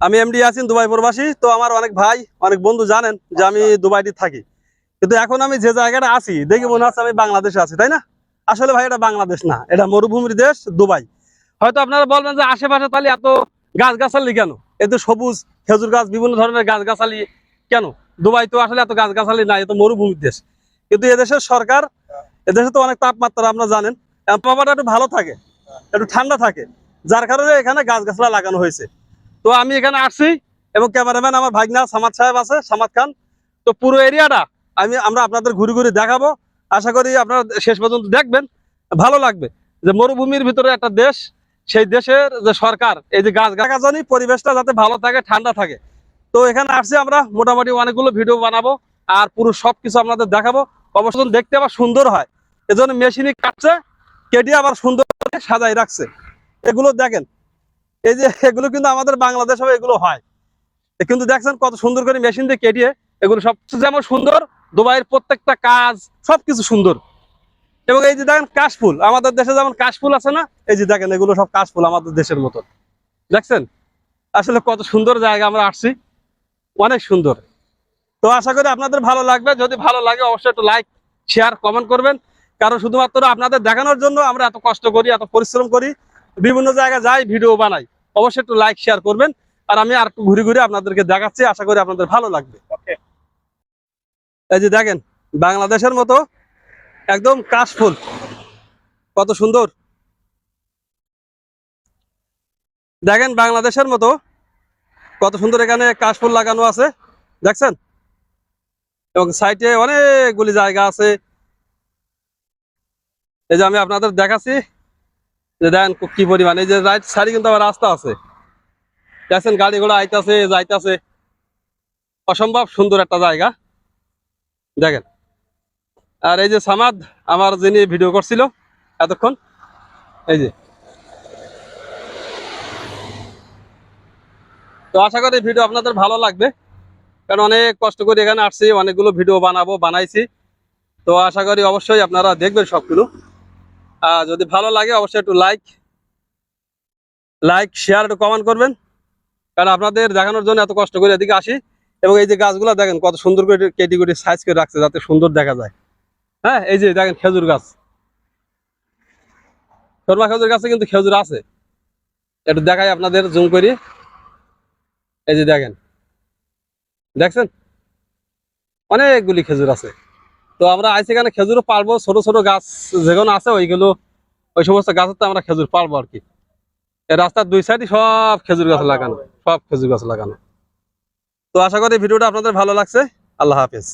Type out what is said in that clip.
আমি এমডি আছেন দুবাই প্রবাসী তো আমার অনেক ভাই অনেক বন্ধু জানেন যে আমি দুবাইতে থাকি। কিন্তু এখন আমি যে জায়গাটা আছি দেখি মনে হচ্ছে আমি বাংলাদেশে আছি তাই না? আসলে ভাই এটা বাংলাদেশ না এটা মরুভূমির দেশ দুবাই। হয়তো আপনারা বলবেন যে আশেপাশে তাহলে এত গাছগাছালি কেন? এত সবুজ খেজুর গাছ বিভিন্ন ধরনের গাছগাছালি কেন? দুবাই তো আসলে এত গাছগাছালি নাই এত মরুভূমির দেশ। কিন্তু এদেশের সরকার এদেশে তো অনেক তাপমাত্রা আপনারা জানেন তাপমাত্রা একটু ভালো থাকে একটু ঠান্ডা থাকে যার কারণে এখানে গাছগাছলা লাগানো হয়েছে। তো আমি এখানে আসছি এবং ক্যামেরাম্যান আমার ভাগনা, সামাদ সাহেব আছে, সামাদ খান। তো পুরো এরিয়াটা আমি আমরা আপনাদের ঘুরে ঘুরে দেখাবো। আশা করি আপনারা শেষ পর্যন্ত দেখবেন। ভালো লাগবে যে মরুভূমির ভিতরে একটা দেশ, সেই দেশের যে সরকার, এই যে গাছ গাছানি পরিবেশটা যাতে ভালো থাকে, ঠান্ডা থাকে। তো এখানে আসছি আমরা, মোটামুটি অনেকগুলো ভিডিও বানাবো আর পুরো সবকিছু আপনাদের দেখাবো। অবশ্য দেখতে আবার সুন্দর হয়। এজন্য মেশিনে কাটছে, কেটে আবার সুন্দর সাজাই রাখছে। এগুলো দেখেন এই যে এগুলো কিন্তু আমাদের বাংলাদেশে এগুলো হয়। কিন্তু দেখছেন কত সুন্দর করে মেশিন দিয়ে কেটিয়ে এগুলো সব যেমন সুন্দর, দুবাইয়ের প্রত্যেকটা কাজ সবকিছু সুন্দর। এবং এই যে দেখেন কাশফুল, আমাদের দেশে যেমন কাশফুল আছে না, এই যে দেখেন এগুলো সব কাশফুল আমাদের দেশের মতো দেখছেন? আসলে কত সুন্দর জায়গা আমরা আসছি। অনেক সুন্দর। তো আশা করি আপনাদের ভালো লাগবে। যদি ভালো লাগে অবশ্যই একটু লাইক শেয়ার কমেন্ট করবেন। কারণ শুধুমাত্র আপনাদের দেখানোর জন্য আমরা এত কষ্ট করি, এত পরিশ্রম করি। বিভিন্ন জায়গায় যাই ভিডিও বানাই। অবশ্যই একটু লাইক শেয়ার করবেন। আর আমি আর একটু ঘুরে ঘুরে আপনাদেরকে দেখাচ্ছি আশা করি আপনাদের ভালো লাগবে। এই যে দেখেন বাংলাদেশের মতো একদম কাশফুল কত সুন্দর। দেখেন বাংলাদেশের মতো কত সুন্দর এখানে কাশফুল লাগানো আছে। দেখছেন? এবং সাইটে অনেকগুলি জায়গা আছে। এই যে আমি আপনাদের দেখাচ্ছি। যে দেখেন কি পরিমাণ। এই যে রাইট সাইডে কিন্তু আবার রাস্তা আছে। দেখছেন গাড়ি ঘোড়া আইতাছে, যাইতাছে। অসম্ভব সুন্দর একটা জায়গা। দেখেন। আর এই যে সামাদ, আমার যিনি ভিডিও করছিল এতক্ষণ, এই যে। তো আশা করি ভিডিও আপনাদের ভালো লাগবে। কারণ অনেক কষ্ট করে এখানে আসছি, অনেকগুলো ভিডিও বানাবো, বানাইছি। তো আশা করি অবশ্যই আপনারা দেখবেন সবগুলো। যদি ভালো লাগে, অবশ্যই একটু লাইক লাইক শেয়ার একটু কমেন্ট করবেন। কারণ আপনাদের দেখানোর জন্য এত কষ্ট করে এদিকে আসি। এবং এই যে গাছগুলো দেখেন, কত সুন্দর করে কেটে কেটে সাইজ করে রাখছে, যাতে সুন্দর দেখা যায়। হ্যাঁ এই যে দেখেন খেজুর গাছ। শর্মা খেজুর গাছে কিন্তু খেজুর আছে। একটু দেখাই আপনাদের জুম করি। এই যে দেখেন। দেখছেন? অনেকগুলি খেজুর আছে। তো আমরা আইসি এখানে খেজুরও পারব ছোট ছোট গাছ যেগুলো আছে, ওইগুলো, ওই সমস্ত গাছের তো আমরা খেজুর পারব আর কি। রাস্তার দুই সাইডে সব খেজুর গাছ লাগানো, সব খেজুর গাছ লাগানো। তো আশা করি ভিডিওটা আপনাদের ভালো লাগছে। আল্লাহ হাফেজ।